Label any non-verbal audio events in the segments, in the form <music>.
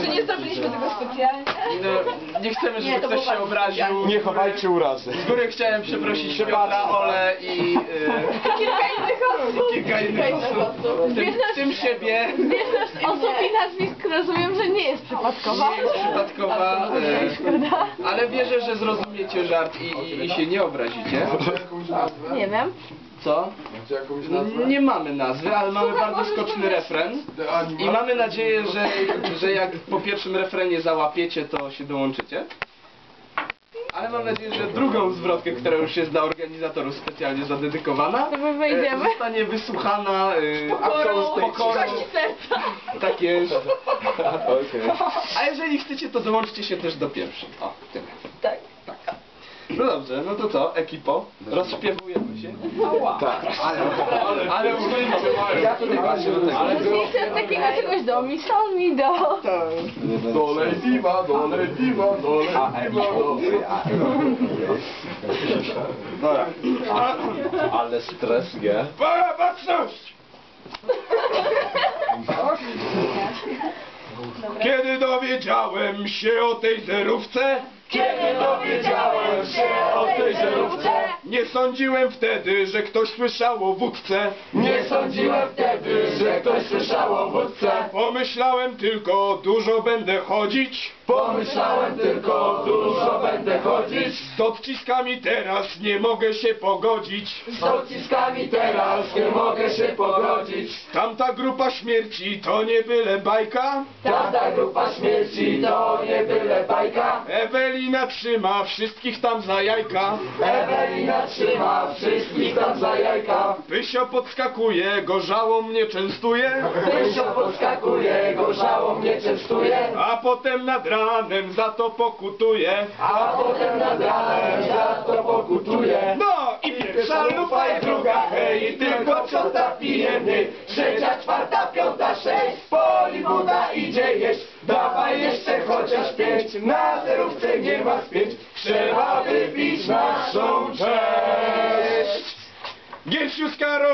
Czy nie zrobiliśmy tego specjalnie? No, nie chcemy, żeby Nie, to ktoś było się obraził. Nie chowajcie urazy. Z góry chciałem przeprosić Piotra, Ole i y, Kilka innych osób. kilka innych osób. W tym, w tym siebie osób i nazwisk rozumiem, że nie jest przypadkowa. nie jest przypadkowa, Szkoda. ale wierzę, że zrozumiecie żart i, i, i się nie obrazicie. Nie wiem. Co? Macie jakąś nazwę? Nie mamy nazwy, ale mamy bardzo skoczny refren. I mamy nadzieję, że, że jak po pierwszym refrenie załapiecie, to się dołączycie. Ale mam nadzieję, że drugą zwrotkę, która już jest dla organizatorów specjalnie zadedykowana, To my wejdziemy. e, zostanie wysłuchana e, Pokorą, z tej pokorą. kości serca. Tak jest. <laughs> A jeżeli chcecie, to dołączcie się też do pierwszej. O, tyle. Tak. No dobrze, no to co, ekipo? Rozśpiewujemy się. Tak, ale... Ale użyjcie. Ja tutaj patrzę do tego. Ale Nie chcę takiego czegoś do mi, sol mi do. Dolej piwa, dolej piwa, dolej piwa, dolej Dobra. Ale stres, nie? Para baczność! <laughs> Kiedy dowiedziałem się o tej zerówce, się o tej żarówce, nie sądziłem wtedy, że ktoś słyszał o wódce. Nie sądziłem wtedy, że ktoś słyszał o wódce. Pomyślałem tylko, dużo będę chodzić. Pomyślałem tylko, dużo będę chodzić. Z odciskami teraz nie mogę się pogodzić. Z odciskami teraz nie mogę się pogodzić. Tamta grupa śmierci to nie byle bajka. Tamta grupa śmierci to nie byle bajka. Ewelina trzyma wszystkich tam za jajka. Ewelina trzyma wszystkich tam za jajka. Pysio podskakuje, gorzało mnie częstuje. Pysio podskakuje, gorzało mnie częstuje. A potem nad ranem za to pokutuje. A potem nad ranem za to pokutuje. No i pierwsza lufa i druga hej, tylko ciota pije mniej. Trzecia,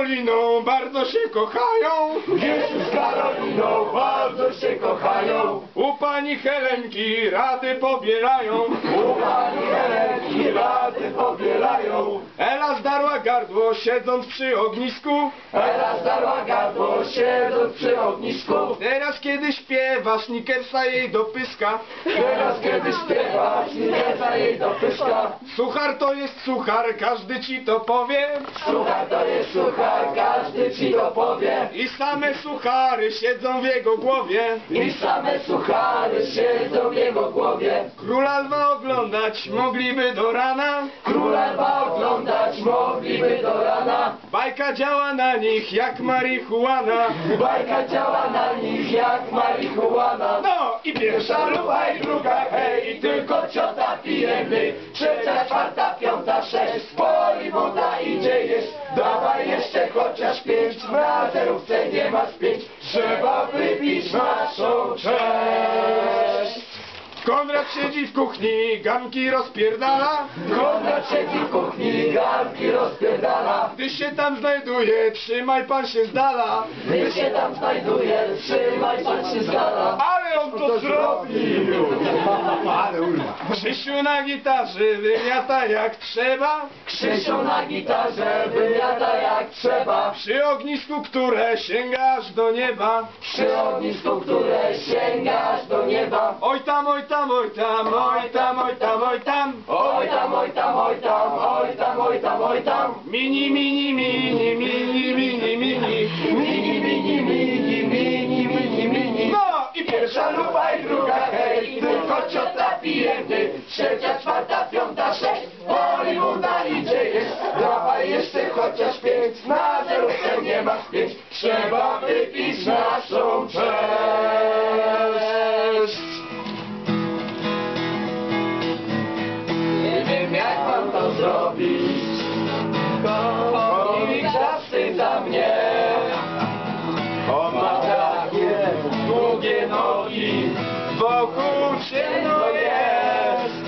Karoliną bardzo się kochają. Jezu z Karoliną bardzo się kochają. U pani Helenki rady pobierają. U pani Helenki rady pobierają. Ela zdarła gardło siedząc przy ognisku. Ela zdarła gardło siedząc przy ognisku. Teraz kiedy śpiewa snickersa jej do pyska. Teraz kiedy śpiewa, śnieża jej do pyszka. Suchar to jest suchar, każdy ci to powie. Suchar to jest suchar, każdy ci to powie. I same suchary siedzą w jego głowie. I same suchary siedzą w jego głowie. Króla lwa oglądać mogliby do rana. Króla lwa oglądać mogliby do rana. Bajka działa na nich jak marihuana. Bajka działa na nich jak marihuana. No i pierwsza lufa i druga hej, Konrad siedzi w kuchni, ganki rozpierdala. Konrad siedzi w kuchni, garnki rozpierdala. Gdy się tam znajduje, trzymaj pan się z dala. Gdy się tam znajduje, trzymaj pan się z dala. To zrobił. Ale urwa. Krzysiu na gitarze wymiata jak trzeba. Krzysiu na gitarze wyjada jak trzeba. Przy ognisku, które sięga aż do nieba. Przy ognisku, które sięga aż do nieba. Oj tam, oj tam, oj tam, oj tam, oj tam, oj tam. Oj tam, oj tam, oj tam, oj tam, oj tam, oj tam. Mini, mini, mini, mini, mini, mini. Chociaż pięć. Na zerówce nie ma spięć. Trzeba wypić naszą cześć. Nie wiem jak mam to zrobić. Chomik zawstydza mnie. On ma takie długie nogi. wokół ciemno jest.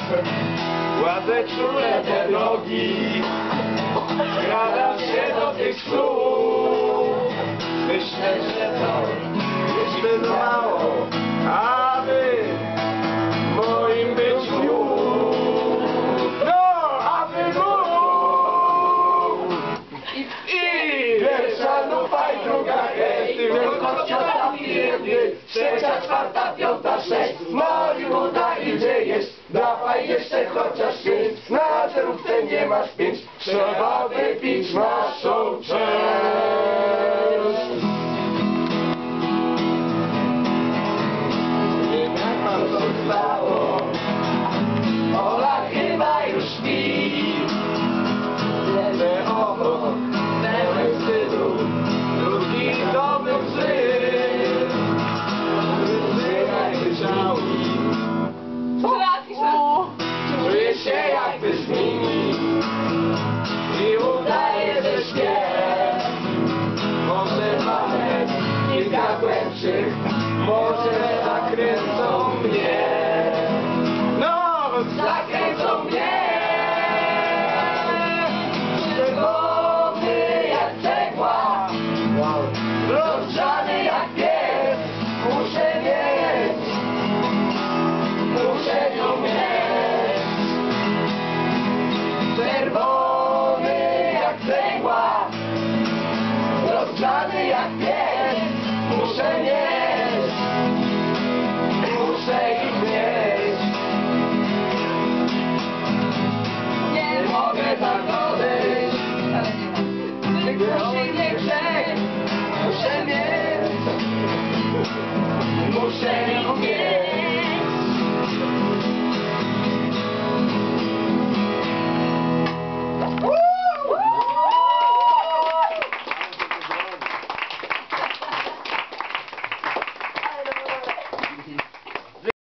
Ładzę czule te nogi. Skradam się do tych słów. Myślę, że to jest zbyt mało Aby flower.